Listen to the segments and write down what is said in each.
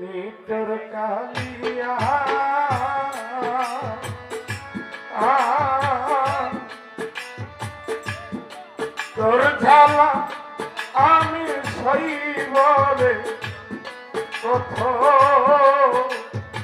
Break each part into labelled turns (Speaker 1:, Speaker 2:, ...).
Speaker 1: নিতর কালিয়া। তোর ঝালা আমি সইব রে কত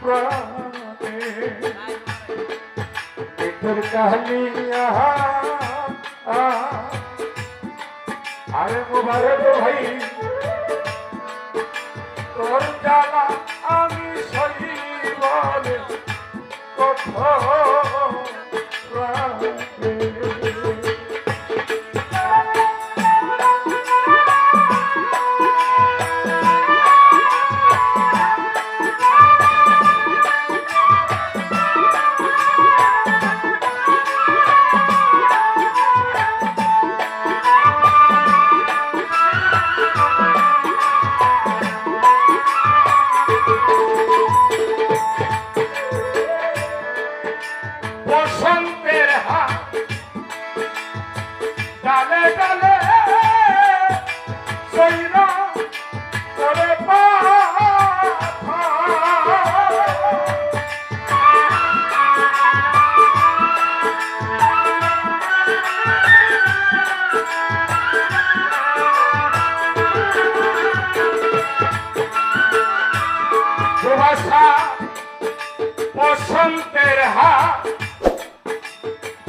Speaker 1: প্রাণে। নিতর কালিয়া আরে মোবারক ভাই। তোর জ্বালা আমি সইব রে কত বসন্তের হাত। ডালে ডালে সৈন্য করে বসন্তের হাত।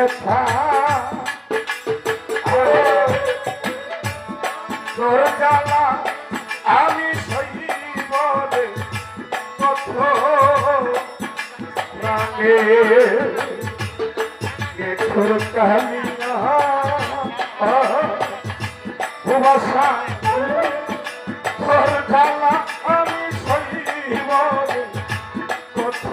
Speaker 1: আমি সইব জ্বালা আমি সইব রে কত